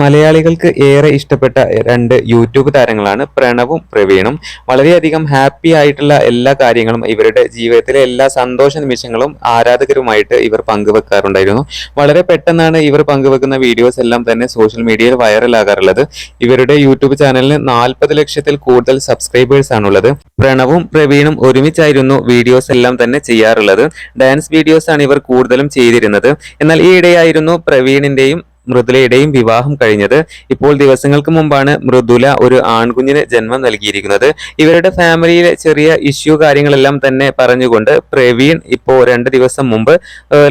മലയാളികൾക്ക് ഏറെ ഇഷ്ടപ്പെട്ട രണ്ട് യൂട്യൂബ് താരങ്ങളാണ് പ്രണവും പ്രവീണും. വളരെയധികം ഹാപ്പി ആയിട്ടുള്ള എല്ലാ കാര്യങ്ങളും ഇവരുടെ ജീവിതത്തിലെ എല്ലാ സന്തോഷ നിമിഷങ്ങളും ആരാധകരുമായിട്ട് ഇവർ പങ്കുവെക്കാറുണ്ടായിരുന്നു. വളരെ പെട്ടെന്നാണ് ഇവർ പങ്കുവെക്കുന്ന വീഡിയോസ് എല്ലാം തന്നെ സോഷ്യൽ മീഡിയയിൽ വൈറലാകാറുള്ളത്. ഇവരുടെ യൂട്യൂബ് ചാനലിന് നാൽപ്പത് ലക്ഷത്തിൽ കൂടുതൽ സബ്സ്ക്രൈബേഴ്സ് ആണുള്ളത്. പ്രണവും പ്രവീണും ഒരുമിച്ചായിരുന്നു വീഡിയോസ് എല്ലാം തന്നെ ചെയ്യാറുള്ളത്. ഡാൻസ് വീഡിയോസ് ആണ് ഇവർ കൂടുതലും ചെയ്തിരുന്നത്. എന്നാൽ ഈയിടെയായിരുന്നു പ്രവീണിന്റെയും മൃദുലയുടെയും വിവാഹം കഴിഞ്ഞത് ഇപ്പോൾ ദിവസങ്ങൾക്ക് മുമ്പാണ് മൃദുല ഒരു ആൺകുഞ്ഞിന് ജന്മം നൽകിയിരിക്കുന്നത്. ഇവരുടെ ഫാമിലിയിലെ ചെറിയ ഇഷ്യൂ കാര്യങ്ങളെല്ലാം തന്നെ പറഞ്ഞുകൊണ്ട് പ്രവീൺ ഇപ്പോൾ രണ്ട് ദിവസം മുമ്പ്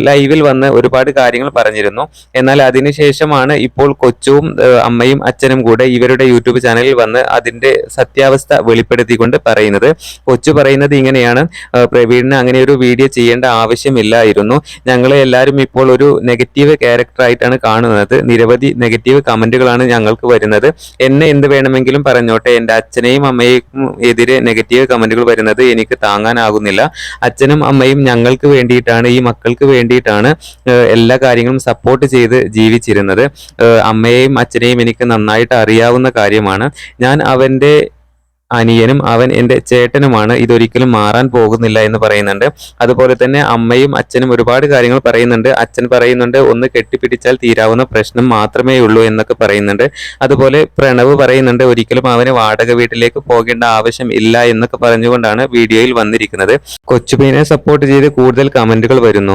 ലൈവിൽ വന്ന് ഒരുപാട് കാര്യങ്ങൾ പറഞ്ഞിരുന്നു. എന്നാൽ അതിനുശേഷമാണ് ഇപ്പോൾ കൊച്ചുവും അമ്മയും അച്ഛനും കൂടെ ഇവരുടെ യൂട്യൂബ് ചാനലിൽ വന്ന് അതിന്റെ സത്യാവസ്ഥ വെളിപ്പെടുത്തിക്കൊണ്ട് പറയുന്നത്. കൊച്ചു പറയുന്നത് ഇങ്ങനെയാണ്. പ്രവീണിന് അങ്ങനെ ഒരു വീഡിയോ ചെയ്യേണ്ട ആവശ്യമില്ലായിരുന്നു. ഞങ്ങളെ എല്ലാവരും ഇപ്പോൾ ഒരു നെഗറ്റീവ് ക്യാരക്ടറായിട്ടാണ് കാണുന്നത്. നിരവധി നെഗറ്റീവ് കമന്റുകളാണ് ഞങ്ങൾക്ക് വരുന്നത്. എന്നെ എന്ത് വേണമെങ്കിലും പറഞ്ഞോട്ടെ. എന്റെ അച്ഛനെയും അമ്മയും എതിരെ നെഗറ്റീവ് കമന്റുകൾ വരുന്നത് എനിക്ക് താങ്ങാനാകുന്നില്ല. അച്ഛനും അമ്മയും ഞങ്ങൾക്ക് വേണ്ടിയിട്ടാണ് ഈ മക്കൾക്ക് വേണ്ടിയിട്ടാണ് എല്ലാ കാര്യങ്ങളും സപ്പോർട്ട് ചെയ്ത് ജീവിച്ചിരുന്നത്. അമ്മയെയും അച്ഛനെയും എനിക്ക് നന്നായിട്ട് അറിയാവുന്ന കാര്യമാണ്. ഞാൻ അവന്റെ അനിയനും അവൻ എന്റെ ചേട്ടനുമാണ്. ഇതൊരിക്കലും മാറാൻ പോകുന്നില്ല എന്ന് പറയുന്നുണ്ട്. അതുപോലെ തന്നെ അമ്മയും അച്ഛനും ഒരുപാട് കാര്യങ്ങൾ പറയുന്നുണ്ട്. അച്ഛൻ പറയുന്നുണ്ട് ഒന്ന് കെട്ടിപ്പിടിച്ചാൽ തീരാവുന്ന പ്രശ്നം മാത്രമേ ഉള്ളൂ എന്നൊക്കെ പറയുന്നുണ്ട്. അതുപോലെ പ്രണവ് പറയുന്നുണ്ട് ഒരിക്കലും അവന് വാടക വീട്ടിലേക്ക് പോകേണ്ട ആവശ്യം ഇല്ല എന്നൊക്കെ പറഞ്ഞുകൊണ്ടാണ് വീഡിയോയിൽ വന്നിരിക്കുന്നത്. കൊച്ചുപീനെ സപ്പോർട്ട് ചെയ്ത് കൂടുതൽ കമന്റുകൾ വരുന്നു.